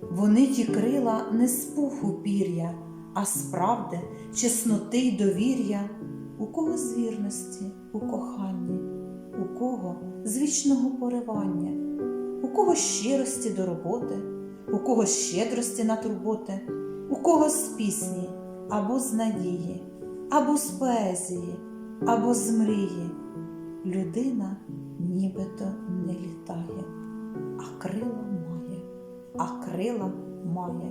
Вони ті крила не з пуху пір'я, а з правди, чесноти й довір'я, у кого з вірності, у коханні, у кого з вічного поривання, у кого щирості до роботи, у кого щедрості на турботи, у кого з пісні або з надії, або з поезії, або з мрії. Людина нібито не літає, а крила а крила має.